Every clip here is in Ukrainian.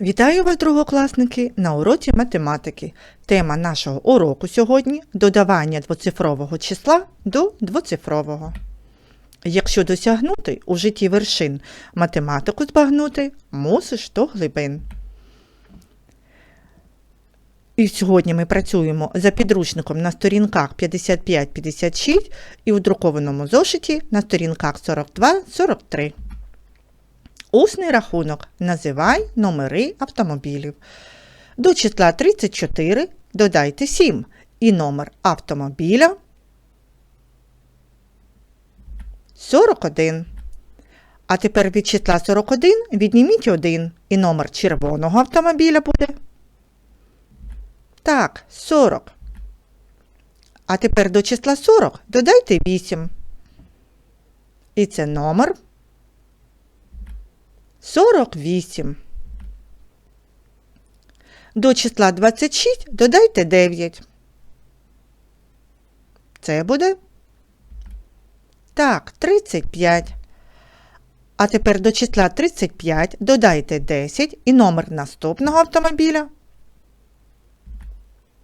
Вітаю вас, другокласники, на уроці математики. Тема нашого уроку сьогодні додавання двоцифрового числа до двоцифрового. Якщо досягнути у житті вершин математику збагнути, мусиш до глибин. І сьогодні ми працюємо за підручником на сторінках 55-56 і у друкованому зошиті на сторінках 42-43. Усний рахунок. Називай номери автомобілів. До числа 34 додайте 7 і номер автомобіля 41. А тепер від числа 41 відніміть 1 і номер червоного автомобіля буде. Так, 40. А тепер до числа 40 додайте 8. І це номер 48. До числа 26 додайте 9. Це буде. Так, 35. А тепер до числа 35 додайте 10 і номер наступного автомобіля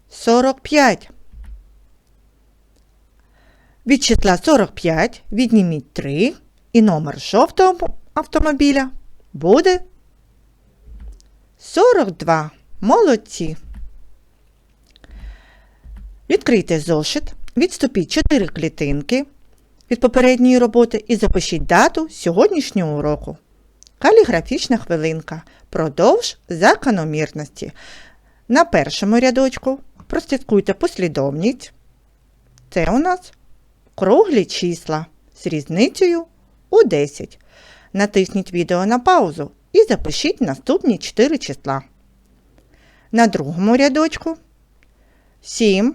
45. Від числа 45 відніміть 3 і номер жовтого автомобіля буде 42. Молодці. Відкрийте зошит, відступіть 4 клітинки від попередньої роботи і запишіть дату сьогоднішнього уроку. Каліграфічна хвилинка. Продовж закономірності. На першому рядочку прослідкуйте послідовність. Це у нас круглі числа з різницею у 10. Натисніть відео на паузу і запишіть наступні 4 числа. На другому рядочку 7,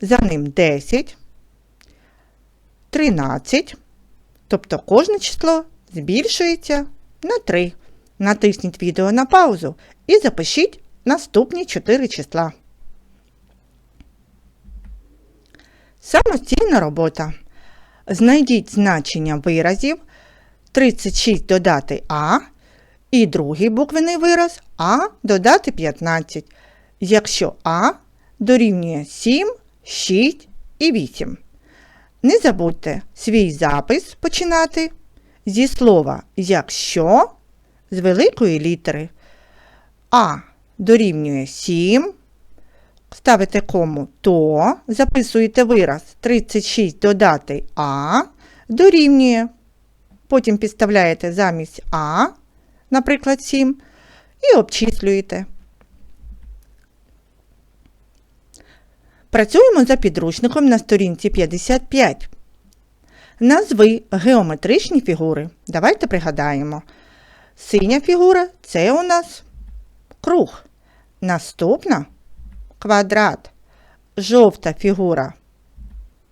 за ним 10, 13, тобто кожне число збільшується на 3. Натисніть відео на паузу і запишіть наступні 4 числа. Самостійна робота. Знайдіть значення виразів 36 додати А і другий буквений вираз А додати 15, якщо А дорівнює 7, 6 і 8. Не забудьте свій запис починати зі слова якщо з великої літери А дорівнює 7. Ставите кому то, записуєте вираз 36 додати А дорівнює Потім підставляєте замість А, наприклад, 7, і обчислюєте. Працюємо за підручником на сторінці 55. Назви геометричні фігури. Давайте пригадаємо. Синя фігура це у нас круг. Наступна квадрат. Жовта фігура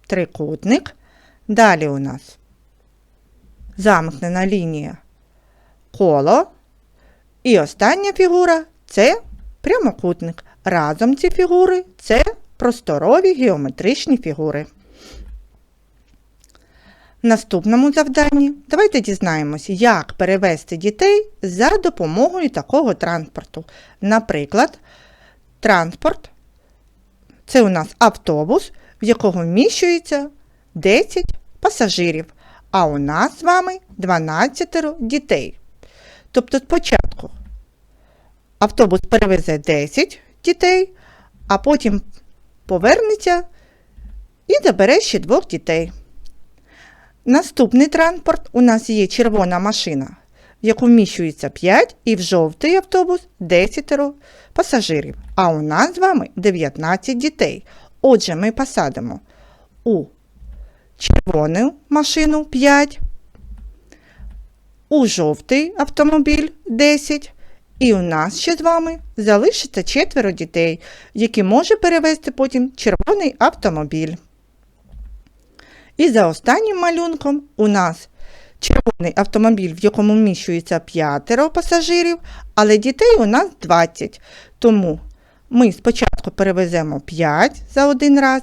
трикутник. Далі у нас замкнена лінія коло. І остання фігура це прямокутник. Разом ці фігури це просторові геометричні фігури. В наступному завданні давайте дізнаємося, як перевести дітей за допомогою такого транспорту. Наприклад, транспорт це у нас автобус, в якого вміщується 10 пасажирів а у нас з вами 12 дітей. Тобто спочатку автобус перевезе 10 дітей, а потім повернеться і забере ще двох дітей. Наступний транспорт у нас є червона машина, в яку вміщується 5 і в жовтий автобус 10 пасажирів. А у нас з вами 19 дітей. Отже, ми посадимо у червону машину 5, у жовтий автомобіль 10. І у нас ще з вами залишиться четверо дітей, які може перевезти потім червоний автомобіль. І за останнім малюнком у нас червоний автомобіль, в якому вміщується п'ятеро пасажирів, але дітей у нас 20. Тому ми спочатку перевеземо 5 за один раз,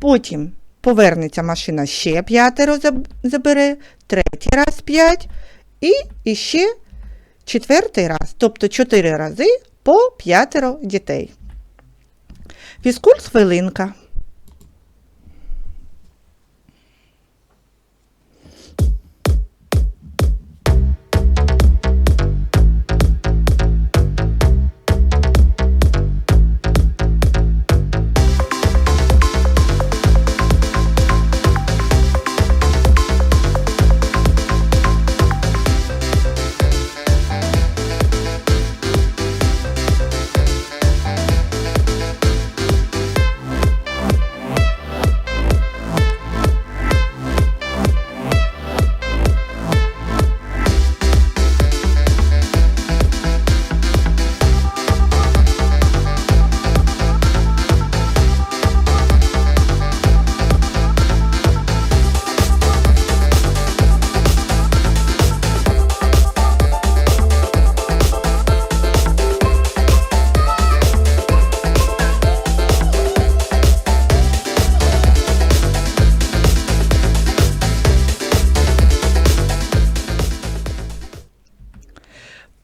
потім Повернеться машина ще п'ятеро забере, третій раз п'ять і іще четвертий раз, тобто 4 рази по п'ятеро дітей. Фізкульт хвилинка.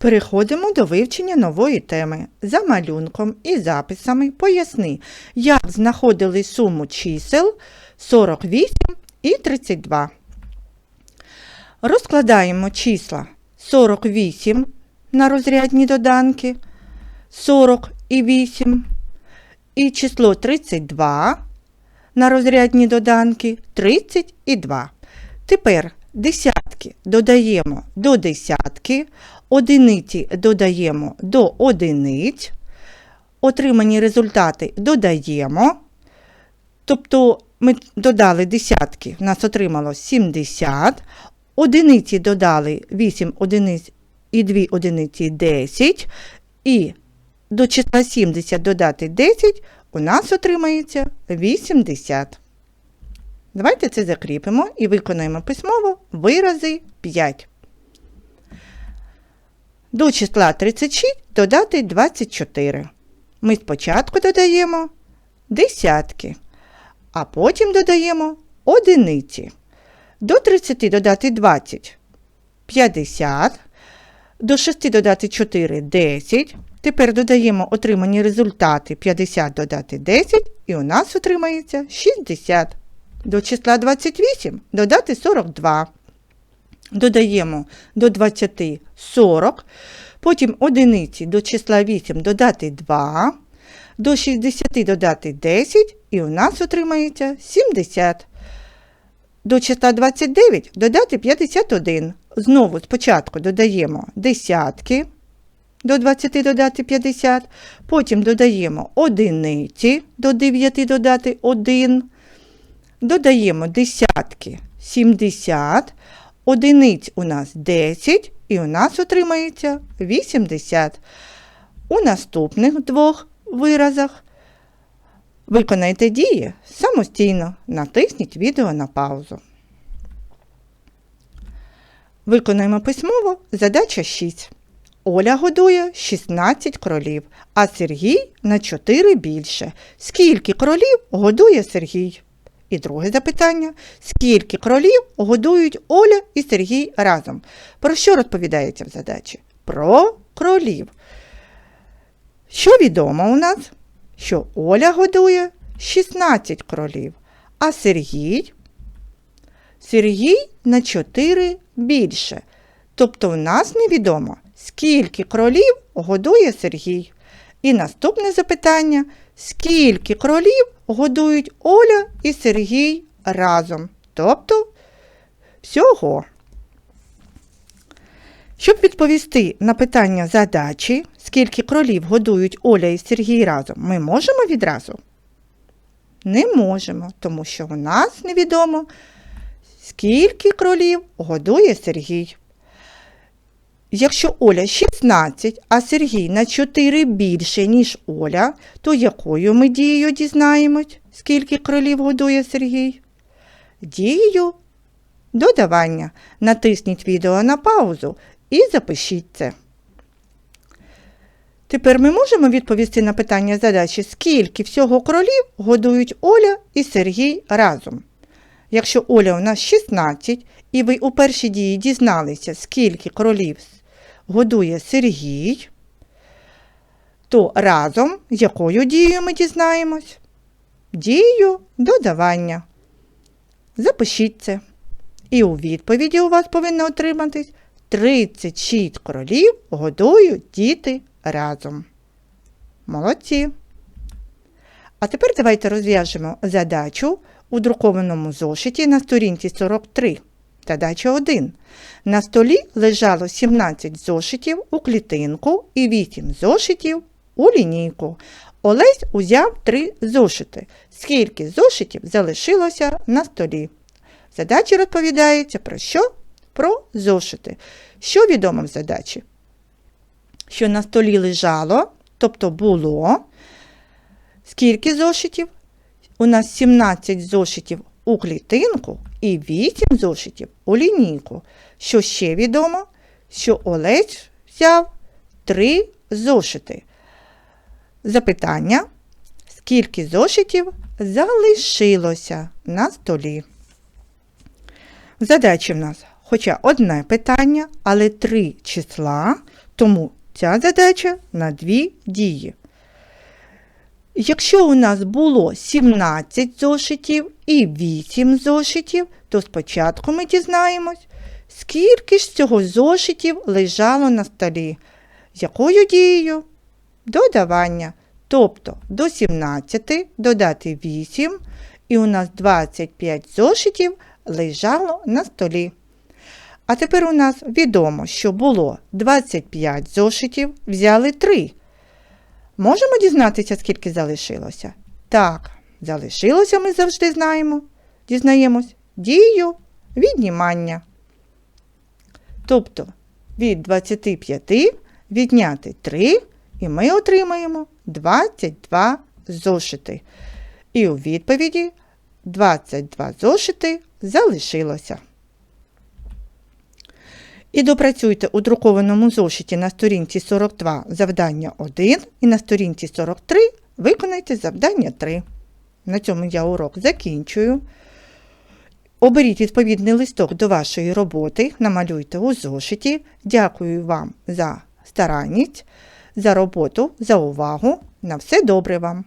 Переходимо до вивчення нової теми. За малюнком і записами поясни, як знаходили суму чисел 48 і 32. Розкладаємо числа 48 на розрядні доданки, 40 і 8 і число 32 на розрядні доданки 30 і 2. Тепер десятки додаємо до десятки, одиниці додаємо до одиниць, отримані результати додаємо. Тобто ми додали десятки, в нас отримало 70, одиниці додали 8 одиниць і 2 одиниці 10, і до числа 70 додати 10, у нас отримається 80. Давайте це закріпимо і виконаємо письмово вирази 5. До числа 36 додати 24. Ми спочатку додаємо десятки, а потім додаємо одиниці. До 30 додати 20 50. До 6 додати 4 10. Тепер додаємо отримані результати 50 додати 10, і у нас отримається 60. До числа 28 додати 42. Додаємо до 20 40. Потім одиниці до числа 8 додати 2. До 60 додати 10, і у нас отримається 70. До числа 29 додати 51. Знову спочатку додаємо десятки. До 20 додати 50. Потім додаємо одиниці, до 9 додати 1. Додаємо десятки 70, одиниць у нас 10, і у нас отримається 80. У наступних двох виразах виконайте дії самостійно. Натисніть відео на паузу. Виконуємо письмово задача 6. Оля годує 16 кролів, а Сергій на 4 більше. Скільки кролів годує Сергій? І друге запитання: скільки кролів годують Оля і Сергій разом? Про що розповідається в задачі? Про кролів. Що відомо у нас? Що Оля годує 16 кролів, а Сергій Сергій на 4 більше. Тобто в нас невідомо, скільки кролів годує Сергій. І наступне запитання: скільки кролів годують Оля і Сергій разом? Тобто всього. Щоб відповісти на питання задачі, скільки кролів годують Оля і Сергій разом, ми можемо відразу? Не можемо, тому що у нас невідомо, скільки кролів годує Сергій. Якщо Оля 16, а Сергій на 4 більше, ніж Оля, то якою ми дією дізнаємось, скільки кролів годує Сергій? Дією додавання. Натисніть відео на паузу і запишіть це. Тепер ми можемо відповісти на питання задачі, скільки всього кролів годують Оля і Сергій разом. Якщо Оля у нас 16, і ви у першій дії дізналися, скільки кролів годує Сергій, то разом якою дією ми дізнаємось? Дією додавання. Запишіть це. І у відповіді у вас повинно отриматись 36 кролів годують діти разом. Молодці. А тепер давайте розв'яжемо задачу у друкованому зошиті на сторінці 43. Задача 1. На столі лежало 17 зошитів у клітинку і 8 зошитів у лінійку. Олесь узяв 3 зошити. Скільки зошитів залишилося на столі? Задача розповідається про що? Про зошити. Що відомо в задачі? Що на столі лежало, тобто було. Скільки зошитів? У нас 17 зошитів у клітинку і 8 зошитів у лінійку. Що ще відомо? Що Олесь взяв 3 зошити. Запитання. Скільки зошитів залишилося на столі? В задачі в нас хоча одне питання, але три числа, тому ця задача на дві дії. Якщо у нас було 17 зошитів і 8 зошитів, то спочатку ми дізнаємось, скільки ж цього зошитів лежало на столі. З якою дією? Додавання. Тобто до 17 додати 8, і у нас 25 зошитів лежало на столі. А тепер у нас відомо, що було 25 зошитів, взяли 3. Можемо дізнатися, скільки залишилося? Так, залишилося ми завжди знаємо. Дізнаємось дію віднімання. Тобто від 25 відняти 3, і ми отримаємо 22 зошити. І у відповіді 22 зошити залишилося. І допрацюйте у друкованому зошиті на сторінці 42 завдання 1 і на сторінці 43 виконайте завдання 3. На цьому я урок закінчую. Оберіть відповідний листок до вашої роботи, намалюйте у зошиті. Дякую вам за старанність, за роботу, за увагу. На все добре вам!